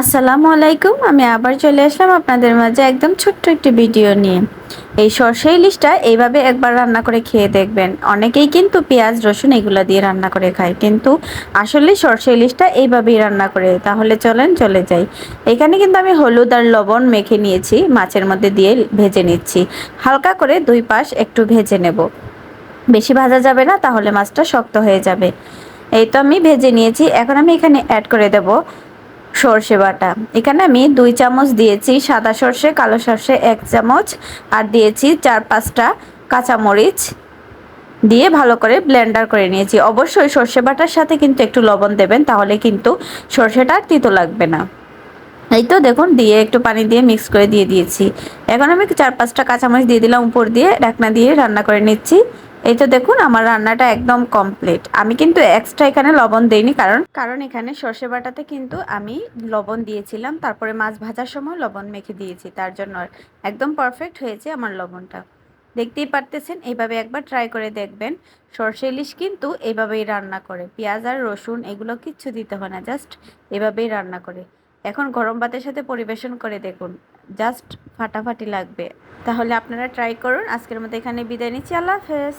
আসসালামু আলাইকুম, আমি আবার চলে আসলাম আপনাদের মাঝে একদম ছোট্ট একটি ভিডিও নিয়ে। এই সর্ষে ইলিশটা এইভাবে একবার রান্না করে খেয়ে দেখবেন। অনেকেই কিন্তু পেঁয়াজ, রসুন এগুলো দিয়ে রান্না করে খায়, কিন্তু আসলে সর্ষে ইলিশটা এইভাবেই রান্না করে। তাহলে চলেন, চলে যাই। এখানে কিন্তু আমি হলুদ আর লবণ মেখে নিয়েছি, মাছের মধ্যে দিয়ে ভেজে নিচ্ছি। হালকা করে দুই পাশ একটু ভেজে নেব। বেশি ভাজা যাবে না, তাহলে মাছটা শক্ত হয়ে যাবে। এই তো আমি ভেজে নিয়েছি। এখন আমি এখানে অ্যাড করে দেব সর্ষে বাটা এখানে আমি দুই চামচ দিয়েছি সাদা সর্ষে, কালো সর্ষে এক চামচ, আর দিয়েছি চার পাঁচটা কাঁচামরিচ দিয়ে ভালো করে ব্লেন্ডার করে নিয়েছি। অবশ্যই সর্ষে বাটার সাথে কিন্তু একটু লবণ দেবেন, তাহলে কিন্তু সর্ষেটা আর তিতো লাগবে না। এই তো দেখুন, দিয়ে একটু পানি দিয়ে মিক্স করে দিয়ে দিয়েছি। এখন আমি চার পাঁচটা কাঁচামরিচ দিয়ে দিলাম উপর দিয়ে, ঢাকনা দিয়ে রান্না করে নিচ্ছি। এই তো দেখুন, আমার রান্নাটা একদম কমপ্লিট আমি কিন্তু এক্সট্রা এখানে লবণ দেইনি, কারণ কারণ এখানে সর্ষে বাটাতে কিন্তু আমি লবণ দিয়েছিলাম, তারপরে মাছ ভাজার সময় লবণ মেখে দিয়েছি, তার জন্য একদম পারফেক্ট হয়েছে আমার লবণটা। দেখতেই পারতেছেন, এইভাবে একবার ট্রাই করে দেখবেন। সর্ষে ইলিশ কিন্তু এইভাবেই রান্না করে, পেঁয়াজ আর রসুন এগুলো কিচ্ছু দিতে হয় না জাস্ট এভাবেই রান্না করে। এখন গরম ভাতের সাথে পরিবেশন করে দেখুন জাস্ট ফাটাফাটি লাগবে। তাহলে আপনারা ট্রাই করুন, আজকের মতো এখানে বিদায় নিচ্ছি, আল্লাহ হাফেজ।